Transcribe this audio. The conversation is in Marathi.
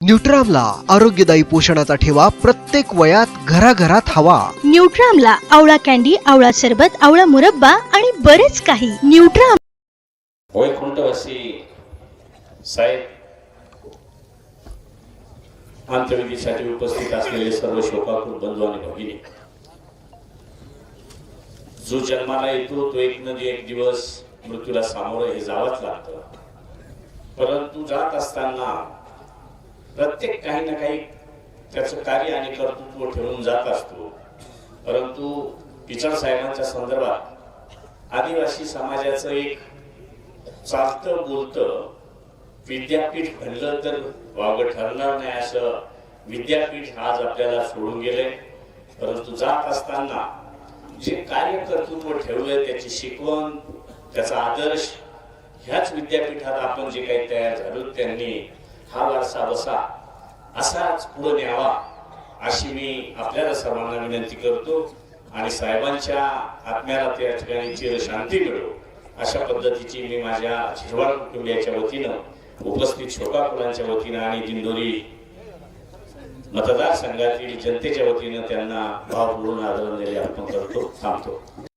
न्यूट्रामला आरोग्यदायी पोषणाचा ठेवा प्रत्येक वयात घराघरात हवा. न्यूट्रामला आवळा कॅन्डी आवळा सरबत आवळा मुरब्बा आणि बरेच काही. न्यूट्राम वैकुंठवासी साहेब? अंत्यविधीसाठी उपस्थित असलेले सर्व शोकाकुल बंधू आणि भगिनी जो जन्माला येतो तो एक नदी एक दिवस मृत्यूला सामोरं हे जावंच लागतं. परंतु जात असताना प्रत्येक काही ना काही त्याचं कार्य आणि कर्तृत्व ठेवून जात असतो. परंतु पिचड साहेबांच्या संदर्भात आदिवासी समाजाचं एक चालतं बोलतं विद्यापीठ म्हणलं तर वावगं ठरणार नाही असं विद्यापीठ आज आपल्याला सोडून गेलंय. परंतु जात असताना जे कार्य कर्तृत्व ठेवलंय त्याची शिकवण त्याचा आदर्श ह्याच विद्यापीठात आपण जे काही तयार झालो त्यांनी हा वारसा बसा. असाच पुढे न्यावा अशी मी आपल्याला सर्वांना विनंती करतो आणि साहेबांच्या आत्म्याला त्या ठिकाणी चिरशांती मिळो. अशा पद्धतीची मी माझ्या झिरवाड कुटुंबियाच्या वतीनं उपस्थित शोकाकुलांच्या वतीनं आणि दिंडोरी मतदारसंघातील जनतेच्या वतीनं त्यांना भावपूर्ण आदरांजली अर्पण करतो थांबतो.